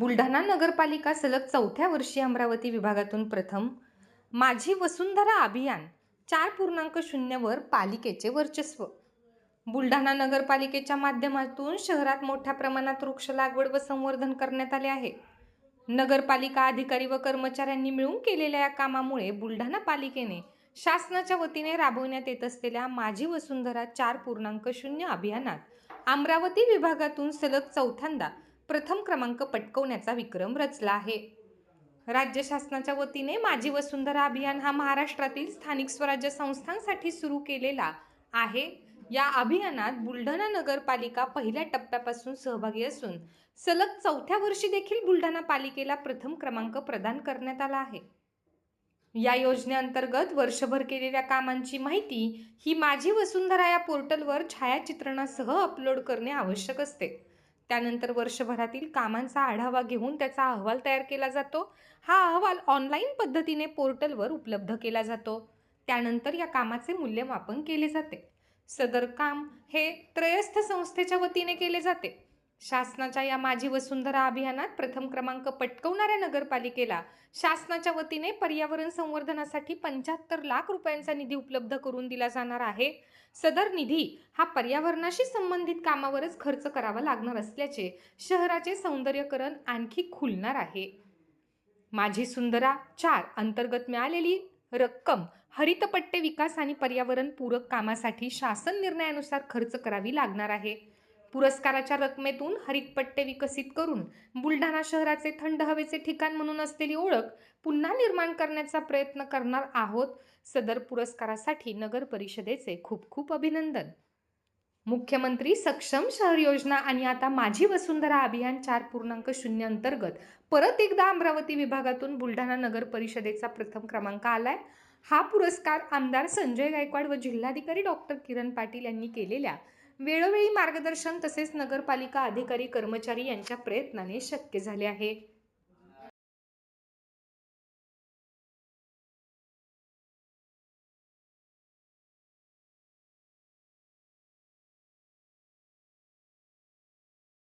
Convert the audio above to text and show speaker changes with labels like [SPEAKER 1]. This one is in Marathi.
[SPEAKER 1] Buldhana नगरपालिका सलग चौथ्या वर्षी अमरावती विभागातून प्रथम माझी वसुंधरा अभियान चार पूर्णांक शून्यवर पालिकेचे वर्चस्व. बुलढाणा नगरपालिकेच्या माध्यमातून शहरात मोठ्या प्रमाणात वृक्ष लागवड व संवर्धन करण्यात आले आहे. नगरपालिका अधिकारी व कर्मचाऱ्यांनी मिळून केलेल्या या कामामुळे बुलढाणा पालिकेने शासनाच्या वतीने राबवण्यात येत असलेल्या माझी वसुंधरा चार पूर्णांक शून्य अभियानात अमरावती विभागातून सलग चौथ्यांदा प्रथम क्रमांक पटकवण्याचा विक्रम रचला आहे. राज्य शासनाच्या वतीने माझी वसुंधरा अभियान हा महाराष्ट्रातील स्थानिक स्वराज्य संस्थांसाठी सुरू केलेला आहे. या अभियानात बुलढाणा नगरपालिका पहिल्या टप्प्यापासून सहभागी असून सलग चौथ्या वर्षी देखील बुलढाणा पालिकेला प्रथम क्रमांक प्रदान करण्यात आला आहे. या योजनेअंतर्गत वर्षभर केलेल्या कामांची माहिती ही माझी वसुंधरा या पोर्टलवर छायाचित्रणासह अपलोड करणे आवश्यक असते. त्यानंतर वर्षभरातील कामांचा आढावा घेऊन त्याचा अहवाल तयार केला जातो. हा अहवाल ऑनलाईन पद्धतीने पोर्टलवर उपलब्ध केला जातो. त्यानंतर या कामाचे मूल्यमापन केले जाते. सदर काम हे त्रयस्थ संस्थेच्या वतीने केले जाते. शासनाच्या या माझी वसुंधरा अभियानात प्रथम क्रमांक पटकवणाऱ्या नगरपालिकेला शासनाच्या वतीने पर्यावरण संवर्धनासाठी पंच्याहत्तर लाख रुपयांचा निधी उपलब्ध करून दिला जाणार आहे. सदर निधी हा पर्यावरणाशी संबंधित कामावरच खर्च करावा लागणार असल्याचे शहराचे सौंदर्यकरण आणखी खुलणार आहे. माझी सुंदरा चार अंतर्गत मिळालेली रक्कम हरितपट्टे विकास आणि पर्यावरण पूरक कामासाठी शासन निर्णयानुसार खर्च करावी लागणार आहे. पुरस्काराच्या रकमेतून हरितपट्टे विकसित करून बुलढाणा शहराचे थंड हवेचे ठिकाण म्हणून असलेली ओळख पुन्हा निर्माण करण्याचा प्रयत्न करणार आहोत. सदर पुरस्कारासाठी नगर परिषदेचे खूप खूप अभिनंदन. मुख्यमंत्री सक्षम शहर योजना आणि आता माझी वसुंधरा अभियान चार पूर्णांक शून्य अंतर्गत परत एकदा अमरावती विभागातून बुलढाणा नगर परिषदेचा प्रथम क्रमांक आलाय. हा पुरस्कार आमदार संजय गायकवाड व जिल्हाधिकारी डॉक्टर किरण पाटील यांनी केलेल्या वेळोवेळी मार्गदर्शन तसेच नगरपालिका अधिकारी कर्मचारी यांच्या प्रयत्नाने शक्य झाले आहे.